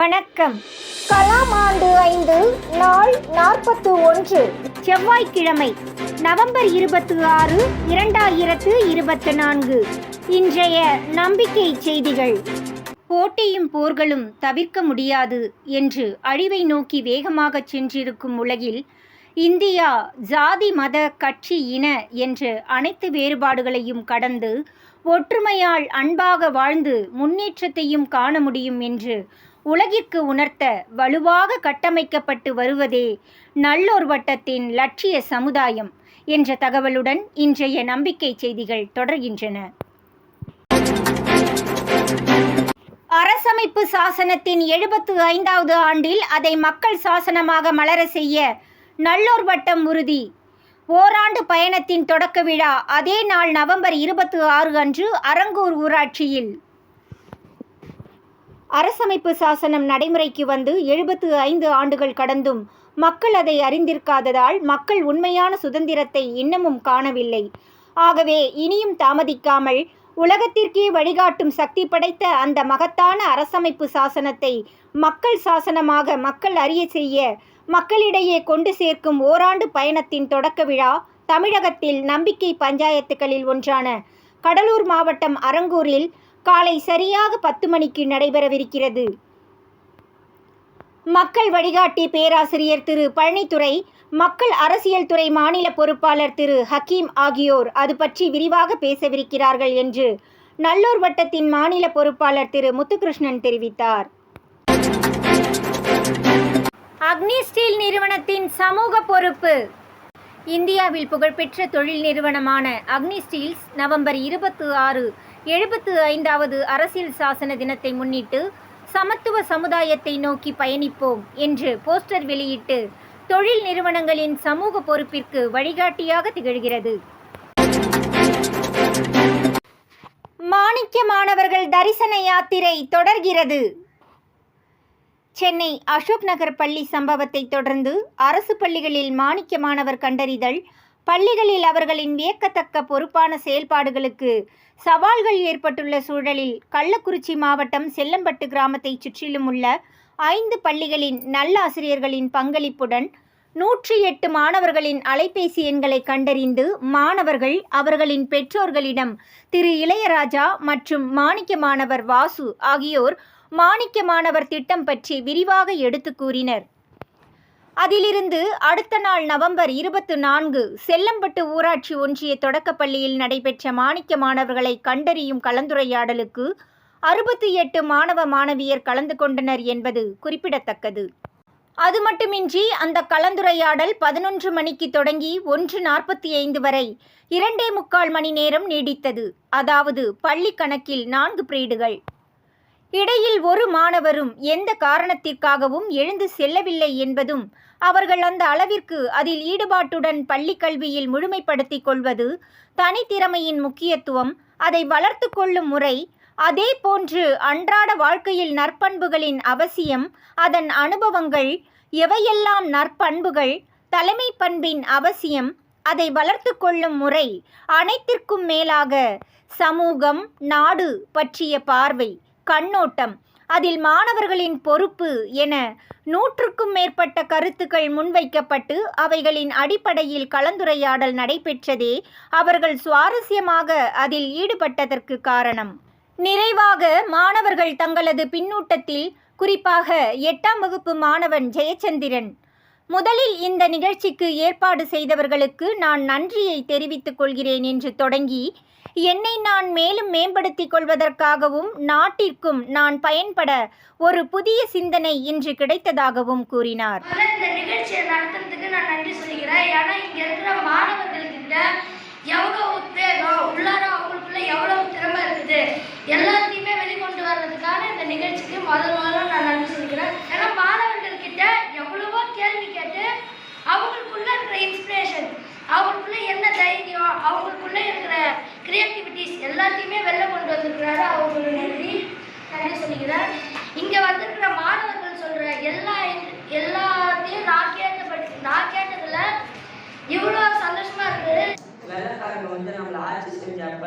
வணக்கம். கலாம் ஆண்டு ஐந்து நாள் நாற்பத்து ஒன்று செவ்வாய்க்கிழமை நவம்பர் இருபத்தி ஆறு இரண்டாயிரத்து இருபத்தி நான்கு இன்றைய நம்பிக்கை செய்திகள். போட்டியும் போர்களும் தவிர்க்க முடியாது என்று அழிவை நோக்கி வேகமாகச் சென்றிருக்கும் உலகில் இந்தியா ஜாதி மத கட்சி இன என்று அனைத்து வேறுபாடுகளையும் கடந்து ஒற்றுமையால் அன்பாக வாழ்ந்து முன்னேற்றத்தையும் காண முடியும் என்று உலகிற்கு உணர்த்த வலுவாக கட்டமைக்கப்பட்டு வருவதே நல்லோர் வட்டத்தின் லட்சிய சமுதாயம் என்ற தகவலுடன் இன்றைய நம்பிக்கை செய்திகள் தொடர்கின்றன. அரசமைப்பு சாசனத்தின் எழுபத்து ஐந்தாவது ஆண்டில் அதை மக்கள் சாசனமாக மலர செய்ய நல்லோர் வட்டம் உறுதி. ஓராண்டு பயணத்தின் தொடக்க விழா அதே நாள் நவம்பர் இருபத்தி ஆறு அன்று அரங்கூர் ஊராட்சியில். அரசமைப்பு சாசனம் நடைமுறைக்கு வந்து எழுபத்து ஐந்து ஆண்டுகள் கடந்தும் மக்கள் அதை அறிந்திருக்காததால் மக்கள் உண்மையான சுதந்திரத்தை இன்னமும் காணவில்லை. ஆகவே இனியும் தாமதிக்காமல் உலகத்திற்கே வழிகாட்டும் சக்தி படைத்த அந்த மகத்தான அரசமைப்பு சாசனத்தை மக்கள் சாசனமாக மக்கள் அறிய செய்ய மக்களிடையே கொண்டு சேர்க்கும் ஓராண்டு பயணத்தின் தொடக்க விழா தமிழகத்தில் நம்பிக்கை பஞ்சாயத்துகளில் ஒன்றான கடலூர் மாவட்டம் அரங்கூரில் காலை சரியாக பத்து மணிக்கு நடைபெறவிருக்கிறது. மக்கள் வழிகாட்டி பேராசிரியர் திரு பழனித்துறை மக்கள் அரசியல் துறை மாநில பொறுப்பாளர் திரு ஹக்கீம் ஆகியோர் அது பற்றி விரிவாக பேசவிருக்கிறார்கள் என்று நல்லூர் வட்டத்தின் மாநில பொறுப்பாளர் திரு முத்துகிருஷ்ணன் தெரிவித்தார். அக்னி ஸ்டீல் நிறுவனத்தின் சமூக பொறுப்பு. இந்தியாவில் புகழ்பெற்ற தொழில் நிறுவனமான அக்னி ஸ்டீல்ஸ் நவம்பர் இருபத்தி ஆறு எழுபத்து ஐந்தாவது அரசியல் சாசன தினத்தை முன்னிட்டு சமத்துவ சமுதாயத்தை நோக்கி பயணிப்போம் என்று போஸ்டர் வெளியிட்டு தொழில் நிறுவனங்களின் சமூக பொறுப்பிற்கு வழிகாட்டியாக திகழ்கிறது. மாணிக்க மாணவர்கள் தரிசன யாத்திரை தொடர்கிறது. சென்னை அசோக் நகர் பள்ளி சம்பவத்தை தொடர்ந்து அரசு பள்ளிகளில் மாணிக்க மாணவர் கண்டறிதல் பள்ளிகளில் அவர்களின் வியக்கத்தக்க பொறுப்பான செயல்பாடுகளுக்கு சவால்கள் ஏற்பட்டுள்ள சூழலில் கள்ளக்குறிச்சி மாவட்டம் செல்லம்பட்டு கிராமத்தை சுற்றிலும் உள்ள ஐந்து பள்ளிகளின் நல்லாசிரியர்களின் பங்களிப்புடன் நூற்றி எட்டு மாணவர்களின் அலைபேசி எண்களை கண்டறிந்து மாணவர்கள் அவர்களின் பெற்றோர்களிடம் திரு இளையராஜா மற்றும் மாணிக்க மாணவர் வாசு ஆகியோர் மாணிக்க மாணவர் திட்டம் பற்றி விரிவாக எடுத்து கூறினர். அதிலிருந்து அடுத்த நாள் நவம்பர் இருபத்து நான்கு செல்லம்பட்டு ஊராட்சி ஒன்றிய தொடக்கப்பள்ளியில் நடைபெற்ற மாணிக்க மாணவர்களை கண்டறியும் கலந்துரையாடலுக்கு அறுபத்தி எட்டு மாணவ மாணவியர் கலந்து கொண்டனர் என்பது குறிப்பிடத்தக்கது. அது மட்டுமின்றி அந்த கலந்துரையாடல் பதினொன்று மணிக்கு தொடங்கி ஒன்று நாற்பத்தி ஐந்து வரை இரண்டே முக்கால் மணி நேரம் நீடித்தது. அதாவது பள்ளி கணக்கில் நான்கு பிரீடுகள். இடையில் ஒரு மாணவரும் எந்த காரணத்திற்காகவும் எழுந்து செல்லவில்லை என்பதும் அவர்கள் அந்த அளவிற்கு அதில் ஈடுபாட்டுடன் பள்ளி கல்வியில் முழுமைப்படுத்திக் கொள்வது தனித்திறமையின் முக்கியத்துவம். அதை வளர்த்து கொள்ளும் முறை அதே போன்று அன்றாட வாழ்க்கையில் நற்பண்புகளின் அவசியம் அதன் அனுபவங்கள் எவையெல்லாம் நற்பண்புகள் தலைமை பண்பின் அவசியம் அதை வளர்த்து கொள்ளும் முறை அனைத்திற்கும் மேலாக சமூகம் நாடு பற்றிய பார்வை. கண்ணோட்டம். அதில் மாணவர்களின் பொறுப்பு என நூற்றுக்கும் மேற்பட்ட கருத்துக்கள் முன்வைக்கப்பட்டு அவைகளின் அடிப்படையில் கலந்துரையாடல் நடைபெற்றதே அவர்கள் சுவாரஸ்யமாக அதில் ஈடுபட்டதற்கு காரணம். நிறைவாக மாணவர்கள் தங்களது பின்னூட்டத்தில் குறிப்பாக எட்டாம் வகுப்பு மாணவன் ஜெயச்சந்திரன் முதலில் இந்த நிகழ்ச்சிக்கு ஏற்பாடு செய்தவர்களுக்கு நான் நன்றியை தெரிவித்துக் கொள்கிறேன் என்று தொடங்கி என்னை நான் மேலும் மேம்படுத்திக் கொள்வதற்காகவும் நாட்டிற்கும் நான் பயன்பட ஒரு புதிய சிந்தனை இன்று கிடைத்ததாகவும் கூறினார். இந்த நிகழ்ச்சியை நடத்துறதுக்கு நான் நன்றி சொல்கிறேன். ஏன்னா இங்க இருக்கிற மாணவர்கள் கிட்ட எவ்வளோ உத்வேகம் உள்ளார அவங்களுக்குள்ள எவ்வளவு திறமை இருக்குது எல்லாத்தையுமே வெளிக்கொண்டு வர்றதுக்கான இந்த நிகழ்ச்சிக்கு முதல் முதல்ல நான் நன்றி சொல்கிறேன். ஏன்னா மாணவர்கள் கிட்ட எவ்வளவோ கேள்வி கேட்டு அவங்களுக்குள்ள இருக்கிற இன்ஸ்பிரேஷன் அவங்களுக்குள்ள என்ன தைரியம் அவங்களுக்குள்ள இருக்கிற கிரியேட்டிவிட்டிஸ் எல்லாத்தையுமே வெளில கொண்டு வந்திருக்கிறாரு. அவங்களுக்கு நன்றி. நன்றி சொல்லிக்கிறேன் இங்க வந்திருக்கிற மாணவர்கள் சொல்ற எல்லா எல்லாத்தையும் நான் கேட்டபடி நான் கேட்டதுல இவ்வளோ சந்தோஷமா இருக்குது வெள்ளக்காரங்க வந்து நம்மளை ஆட்சி செஞ்சப்ப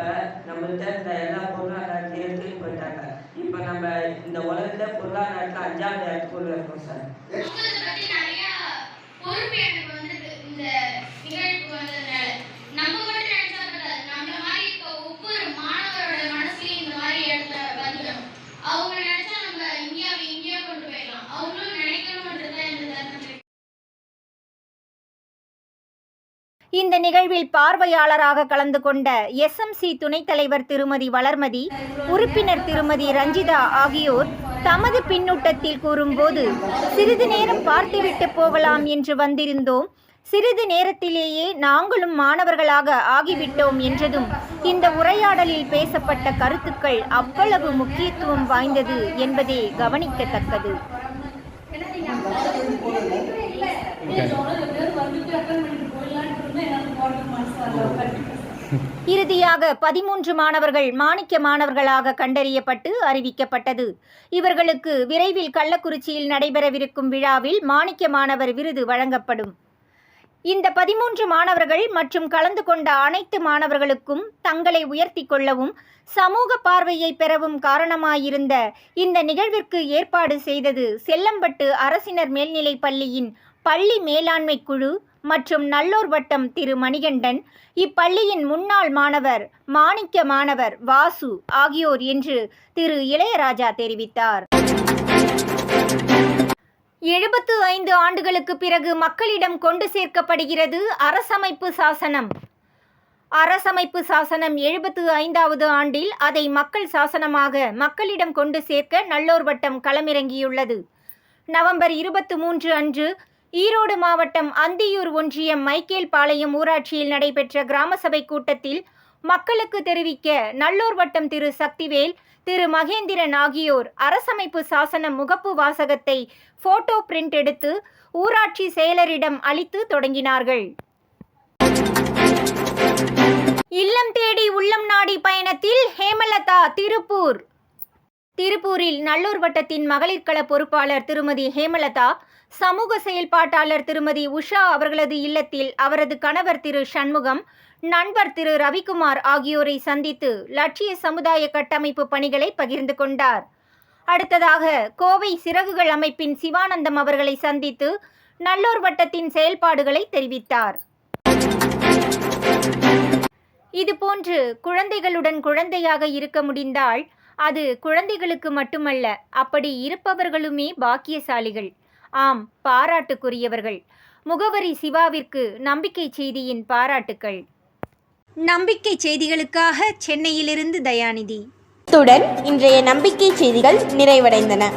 நம்மள்ட்ட இந்த எல்லா பொருளாதாரத்தையும் எடுத்துட்டு போயிட்டாங்க. இப்போ நம்ம இந்த உலகத்துல பொருளாதாரத்தில் அஞ்சாவது இடத்துக்குள்ள இருக்கோம் சார். இந்த நிகழ்வில் பார்வையாளராக கலந்து கொண்ட எஸ்எம்சி துணைத் தலைவர் திருமதி வளர்மதி உறுப்பினர் திருமதி ரஞ்சிதா ஆகியோர் தமது பின்னூட்டத்தில் கூறும்போது சிறிது நேரம் பார்த்துவிட்டு போகலாம் என்று வந்திருந்தோம். சிறிது நேரத்திலேயே நாங்களும் மாணவர்களாக ஆகிவிட்டோம் என்றதும் இந்த உரையாடலில் பேசப்பட்ட கருத்துக்கள் அவ்வளவு முக்கியத்துவம் வாய்ந்தது என்பதே கவனிக்கத்தக்கது. இறுதியாக பதிமூன்று மாணவர்கள் மாணிக்க மாணவர்களாக கண்டறியப்பட்டு அறிவிக்கப்பட்டது. இவர்களுக்கு விரைவில் கள்ளக்குறிச்சியில் நடைபெறவிருக்கும் விழாவில் மாணிக்க மாணவர் விருது வழங்கப்படும். இந்த பதிமூன்று மாணவர்கள் மற்றும் கலந்து கொண்ட அனைத்து மாணவர்களுக்கும் தங்களை உயர்த்தி கொள்ளவும் சமூக பார்வையை பெறவும் காரணமாயிருந்த இந்த நிகழ்விற்கு ஏற்பாடு செய்தது செல்லம்பட்டு அரசினர் மேல்நிலைப் பள்ளியின் பள்ளி மேலாண்மை குழு மற்றும் நல்லூர் வட்டம் திரு மணிகண்டன் இப்பள்ளியின் முன்னாள் மாணவர் மாணிக்க மாணவர் வாசு ஆகியோர் என்று திரு இளையராஜா தெரிவித்தார். எழுபத்து ஐந்து ஆண்டுகளுக்கு பிறகு மக்களிடம் கொண்டு சேர்க்கப்படுகிறது அரசமைப்பு சாசனம். அரசமைப்பு சாசனம் எழுபத்து ஐந்தாவது ஆண்டில் அதை மக்கள் சாசனமாக மக்களிடம் கொண்டு சேர்க்க நல்லோர் வட்டம் களமிறங்கியுள்ளது. நவம்பர் இருபத்து மூன்று அன்று ஈரோடு மாவட்டம் அந்தியூர் ஒன்றியம் மைக்கேல் பாளையம் ஊராட்சியில் நடைபெற்ற கிராம சபை கூட்டத்தில் மக்களுக்கு தெரிவிக்க நல்லூர் வட்டம் திரு. சக்திவேல் திரு. மகேந்திரன் ஆகியோர் அரசமைப்பு சாசன முகப்பு வாசகத்தை போட்டோ பிரிண்ட் எடுத்து ஊராட்சி செயலரிடம் அளித்து தொடங்கினார்கள். இல்லம் தேடி உள்ளம் நாடி பயணத்தில் ஹேமலதா திருப்பூர். திருப்பூரில் நல்லூர் வட்டத்தின் மகளிர் கள பொறுப்பாளர் திருமதி ஹேமலதா சமூக செயல்பாட்டாளர் திருமதி உஷா அவர்களது இல்லத்தில் அவரது கணவர் திரு சண்முகம் நண்பர் திரு ரவிக்குமார் ஆகியோரை சந்தித்து லட்சிய சமுதாய கட்டமைப்பு பணிகளை பகிர்ந்து கொண்டார். அடுத்ததாக கோவை சிறகுகள் அமைப்பின் சிவானந்தம் அவர்களை சந்தித்து நல்லூர் வட்டத்தின் செயல்பாடுகளை தெரிவித்தார். இதுபோன்று குழந்தைகளுடன் குழந்தையாக இருக்க முடிந்தால் அது குழந்தைகளுக்கு மட்டுமல்ல அப்படி இருப்பவர்களுமே பாக்கியசாலிகள். ஆம் பாராட்டுக்குரியவர்கள். முகவரி சிவாவிற்கு நம்பிக்கை செய்தியின் பாராட்டுக்கள். நம்பிக்கை செய்திகளுக்காக சென்னையிலிருந்து தயாநிதி. இத்துடன் இன்றைய நம்பிக்கை செய்திகள் நிறைவடைந்தன.